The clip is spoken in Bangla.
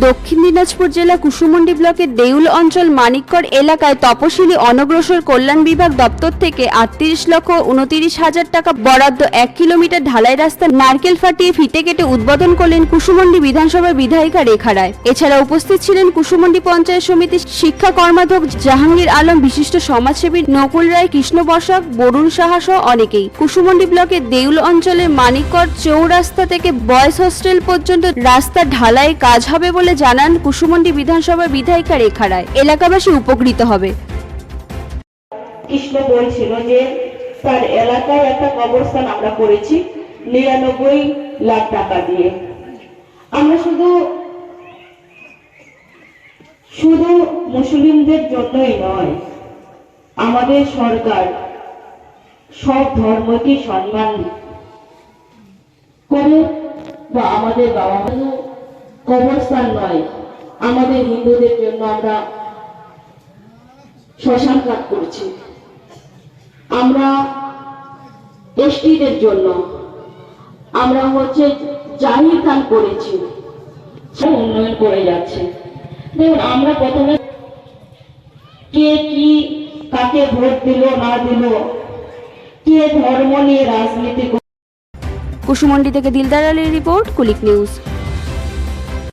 দক্ষিণ দিনাজপুর জেলা কুসুমন্ডি ব্লকের দেউল অঞ্চল মানিককর এলাকায় তপশিলি অনগ্রসর কল্যাণ বিভাগ দপ্তর থেকে আটত্রিশ লক্ষ উনতিরিশ হাজার টাকা বরাদ্দ এক কিলোমিটার ঢালাই রাস্তা নারকেল ফাটিয়ে ফিতে কেটে উদ্বোধন করলেন কুসুমন্ডি বিধানসভার বিধায়িকা রেখা রায়। এছাড়া উপস্থিত ছিলেন কুসুমন্ডি পঞ্চায়েত সমিতির শিক্ষা কর্মাধ্যক্ষ জাহাঙ্গীর আলম, বিশিষ্ট সমাজসেবী নকুল রায়, কৃষ্ণ বসাক বরুণ সাহা সহ অনেকেই। কুসুমন্ডি ব্লকের দেউল অঞ্চলের মানিককর চৌরাস্তা থেকে বয়েজ হোস্টেল পর্যন্ত রাস্তা ঢালাই কাজ হবে বলে জানান কুসুমন্ডি বিধানসভার বিধায়িকা রেখা রায়। এলাকাবাসী উপকৃত হবে। কৃষ্ণ বলছিল যে তার এলাকায় একটা কবরস্থান আমরা করেছি, নিরানব্বই লাখ টাকা দিয়ে। আমরা শুধু শুধু মুসলিমদের জন্যই নয়, আমাদের সরকার সব ধর্মকে সম্মান বা আমাদের বাবা কবরস্থান নয়। আমাদের হিন্দুদের জন্য আমরা শ্মশান কাট করছি। আমরা এসটিদের জন্য। আমরা হচ্ছে জাহির খান করেছি। সব উন্নয়ন করে যাচ্ছে। দেখুন, আমরা প্রথমে কে কি, কাকে ভোট দিল, না দিল, কে ধর্ম নিয়ে রাজনীতি কুসুমন্ডি থেকে দিলদার আলীর রিপোর্ট, কুলিক নিউজ।